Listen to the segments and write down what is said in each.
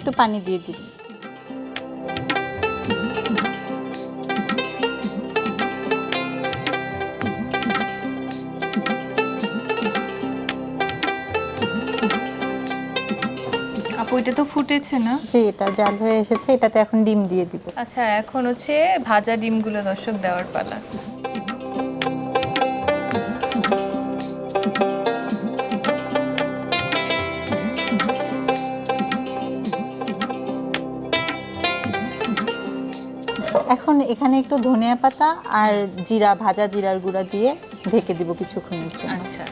একটু পানি দিয়ে দিই। আপু এটা তো ফুটেছে না? যে এটা জাল হয়ে এসেছে এটাতে এখন ডিম দিয়ে দিব। আচ্ছা এখন হচ্ছে ভাজা ডিমগুলো দর্শক দেওয়ার পালা। এখন এখানে একটু ধনিয়া পাতা আর জিরা, ভাজা জিরার গুঁড়া দিয়ে ঢেকে দিব কিছুক্ষণ আচ্ছা।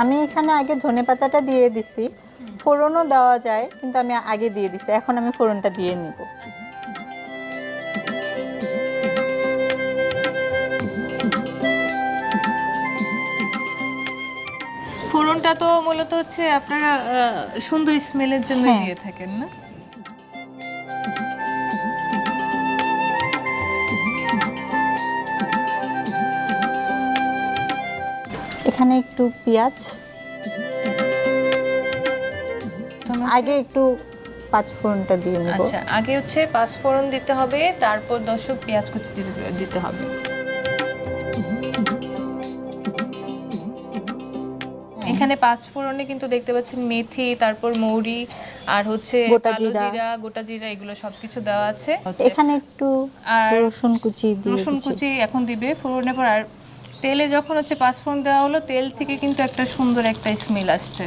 আমি এখানে আগে ধনে পাতাটা দিয়ে দিছি। ফোড়নও দেওয়া যায় কিন্তু আমি আগে দিয়ে দিছি। এখন আমি ফোড়নটা দিয়ে নিব। ফোড়নটা তো মূলত হচ্ছে আপনারা সুন্দর স্মেলের জন্য হ্যাঁ। দিয়ে থাকেন না? এখানে একটু পেঁয়াজ। আগে একটু পাঁচ ফোড়নটা দিয়ে নিব। আচ্ছা আগে হচ্ছে পাঁচফোড়ন দিতে হবে তারপর দর্শক পেঁয়াজ কুচি দিতে- হবে এখানে পাঁচ ফোড়নে কিন্তু দেখতে পাচ্ছেন মেথি তারপর মৌরি আর হচ্ছে গোটা জিরা। গোটা জিরা এগুলো সবকিছু দেওয়া আছে। এখানে একটু আর রসুন কুচি রসুন কুচি এখন দিবে ফোড়নের পর আর তেলে যখন হচ্ছে পাঁচফোড়ন দেওয়া হলো তেল থেকে কিন্তু একটা সুন্দর একটা স্মেল আসছে।